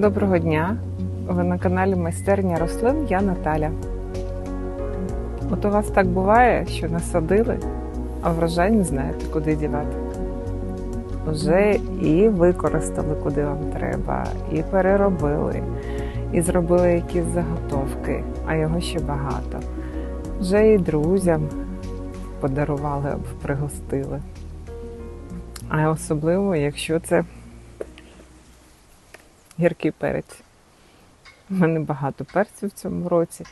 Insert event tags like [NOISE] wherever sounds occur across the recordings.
Доброго дня! Ви на каналі Майстерня рослин. Я Наталя. От у вас так буває, що насадили, а врожай не знаєте, куди дівати. Вже і використали, куди вам треба, і переробили, і зробили якісь заготовки, а його ще багато. Вже і друзям подарували або пригостили. А особливо, якщо це гіркий перець. У мене багато перців в цьому році.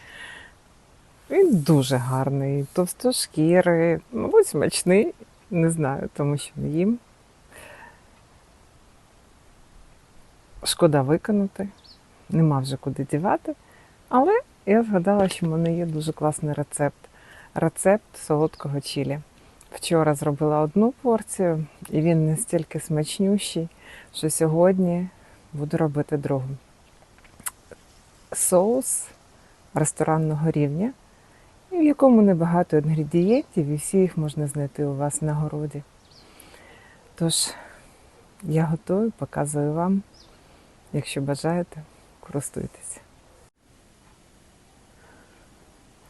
Він дуже гарний, товстошкірий, мабуть, смачний, не знаю, тому що не їм. Шкода виконати, нема вже куди дівати. Але я згадала, що в мене є дуже класний рецепт. Рецепт солодкого чілі. Вчора зробила одну порцію, і він настільки смачнющий, що сьогодні буду робити другу. Соус ресторанного рівня, в якому небагато інгредієнтів, і всі їх можна знайти у вас на городі. Тож, я готую, показую вам. Якщо бажаєте, користуйтесь.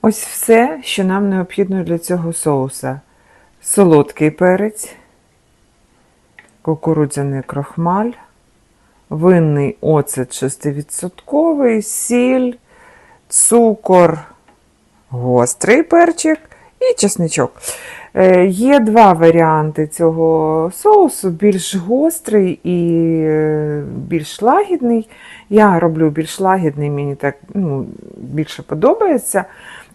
Ось все, що нам необхідно для цього соуса. Солодкий перець, кукурудзяний крохмаль, винний оцет 6%, сіль, цукор, гострий перчик і чесничок. Е, Є два варіанти цього соусу: більш гострий і е, більш лагідний. Я роблю більш лагідний, мені так ну, більше подобається.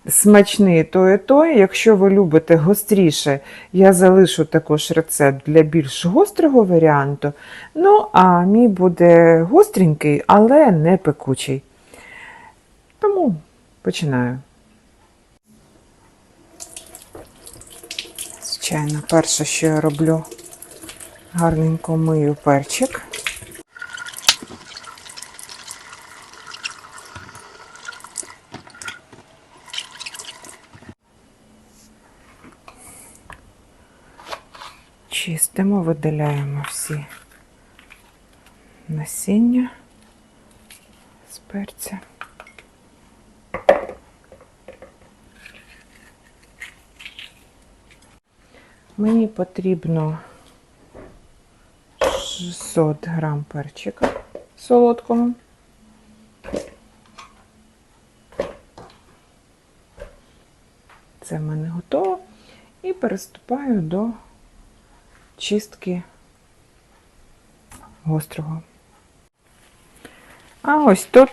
Смачний той і той. Якщо ви любите гостріше, я залишу також рецепт для більш гострого варіанту. Ну, а мій буде гостренький, але не пекучий. Тому починаю. Звичайно, перше, що я роблю, гарненько мию перчик. Чистимо, видаляємо всі насіння з перця. Мені потрібно 600 грам перчика солодкого. Це в мене готово. І переступаю до чистки гострого. А ось тут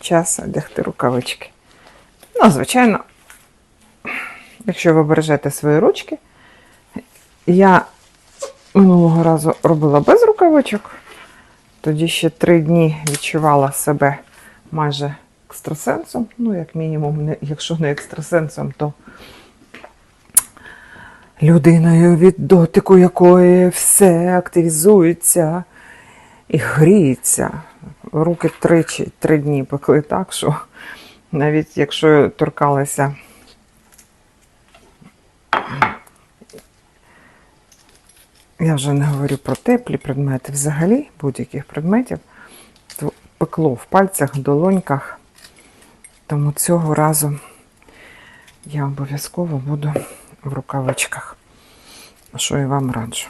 час одягти рукавички. Ну, звичайно, якщо ви бережете свої ручки, я минулого разу робила без рукавичок, тоді ще три дні відчувала себе майже екстрасенсом. Ну, як мінімум, якщо не екстрасенсом, то людиною, від дотику якої все активізується і гріється. Руки тричі, три дні пекли так, що навіть якщо торкалися я вже не говорю про теплі предмети, взагалі будь-яких предметів, то пекло в пальцях, в долоньках. Тому цього разу я обов'язково буду в рукавичках, що і вам раджу.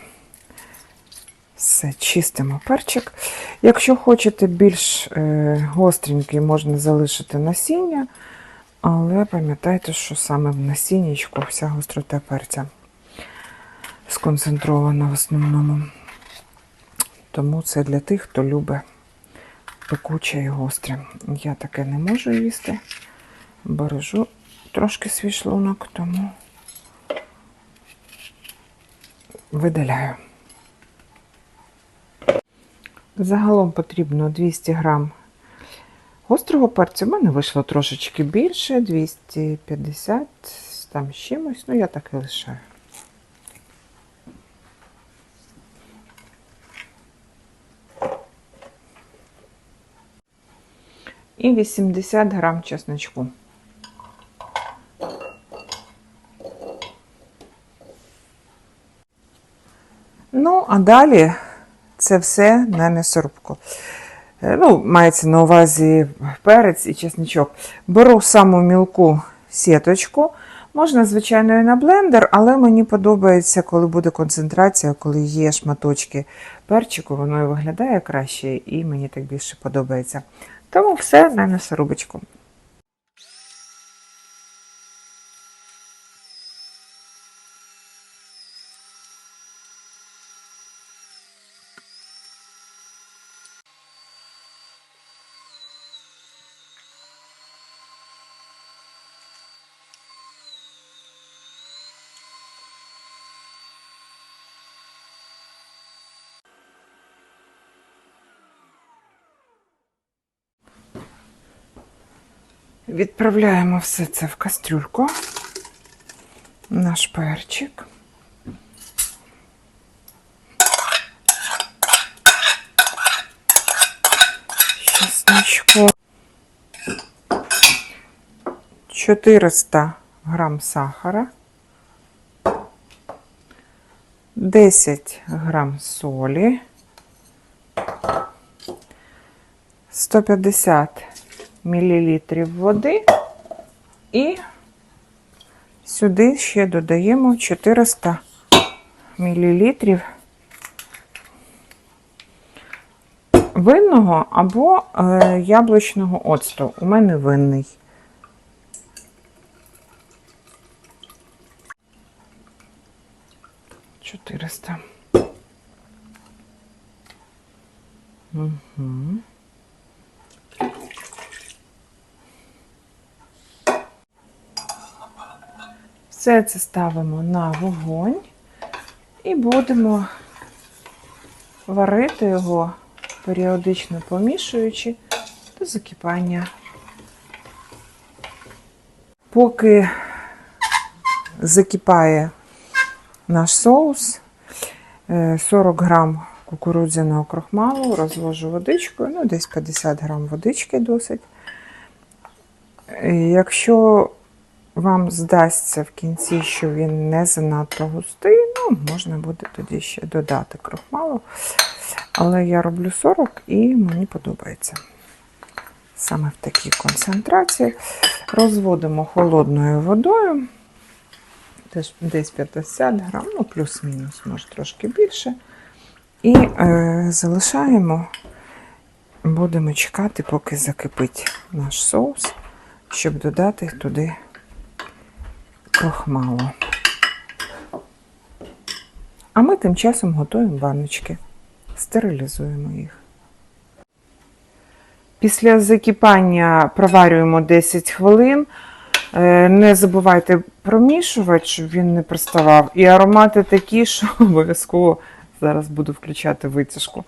Все, чистимо перчик. Якщо хочете більш е, гостренький, можна залишити насіння, але пам'ятайте, що саме в насіннячку вся гострота перця сконцентрована в основному. Тому це для тих, хто любить пекуче і гостре. Я таке не можу їсти. Бережу трошки свій шлунок, тому видаляю. Загалом потрібно 200 грам гострого перцю. У мене вийшло трошечки більше, 250 там з чимось, ну я так і лишаю. І 80 грам чесночку. Ну, а далі це все на м'ясорубку. Е, Ну, мається на увазі перець і чесничок. Беру саму мілку сіточку. Можна, звичайно, і на блендер, але мені подобається, коли буде концентрація, коли є шматочки перчику, воно і виглядає краще, і мені так більше подобається. Тому все на м'ясорубочку. Відправляємо все це в кастрюльку. Наш перчик. Чесночко. 400 грам сахара. 10 грам солі. 150 мілілітрів води і сюди ще додаємо 400 мілілітрів винного або е, яблучного оцту. У мене винний. Чотириста. Угу. Все це ставимо на вогонь і будемо варити його, періодично помішуючи до закипання. Поки закипає наш соус, е, 40 грам кукурудзяного крохмалу розвожу водичкою, ну десь 50 грам водички досить. Е, Якщо вам здасться в кінці, що він не занадто густий, ну, можна буде тоді ще додати крохмалу. Але я роблю 40 і мені подобається. Саме в такій концентрації. Розводимо холодною водою. Десь 50 грам, ну плюс-мінус, може трошки більше. І е, залишаємо, будемо чекати, поки закипить наш соус, щоб додати туди крохмалу. А ми тим часом готуємо баночки, стерилізуємо їх. Після закипання проварюємо 10 хвилин. Е, Не забувайте промішувати, щоб він не приставав. І аромати такі, що обов'язково зараз буду включати витяжку.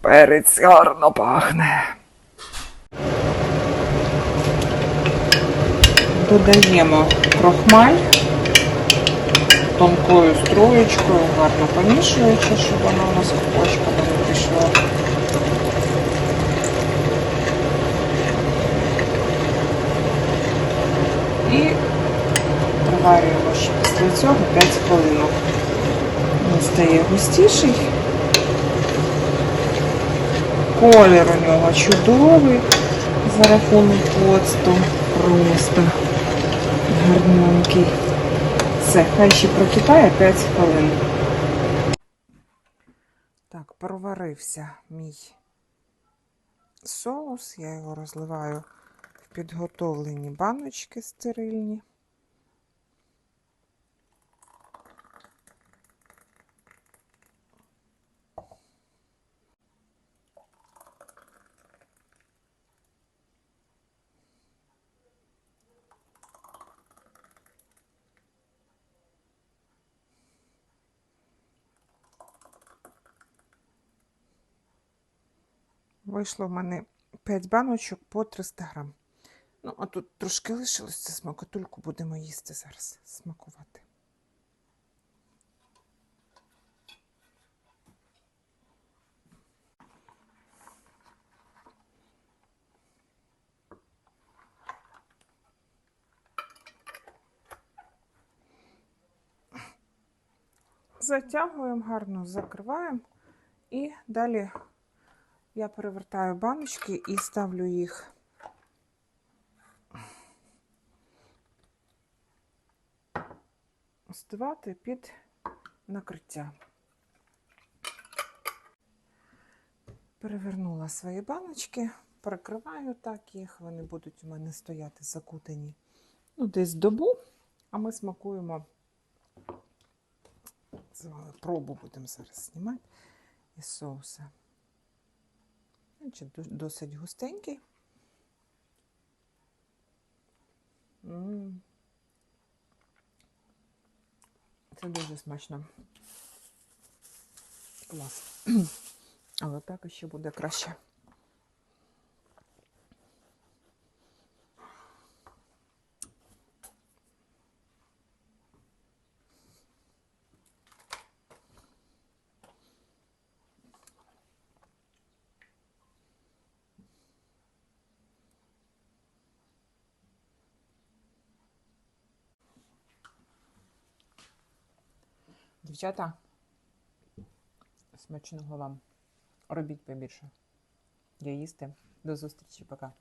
Перець гарно пахне. Додаємо крохмаль тонкою струєчкою, гарно помішуючи, щоб воно у нас купочками не пішло. І проварюємо ще після цього 5 хвилин. Він стає густіший. Колір у нього чудовий за рахунок оцту. Просто гарненький. Все, хай ще прокипає 5 хвилин. Так, проварився мій соус. Я його розливаю в підготовлені баночки стерильні. Вийшло в мене 5 баночок по 300 грам. Ну, а тут трошки лишилось, це смакотульку будемо їсти зараз, смакувати. Затягуємо гарно, закриваємо і далі я перевертаю баночки і ставлю їх. Остивати під накриття. Перевернула свої баночки, перекриваю так їх, вони будуть у мене стояти закутані ну, десь добу, а ми смакуємо. Пробу будемо зараз знімати із соуса. Значить, досить густенький. Це дуже смачно. Клас. [CLEARS THROAT] Але так ще буде краще. Дівчата, смачного вам. Робіть побільше. Я їсти. До зустрічі, пока.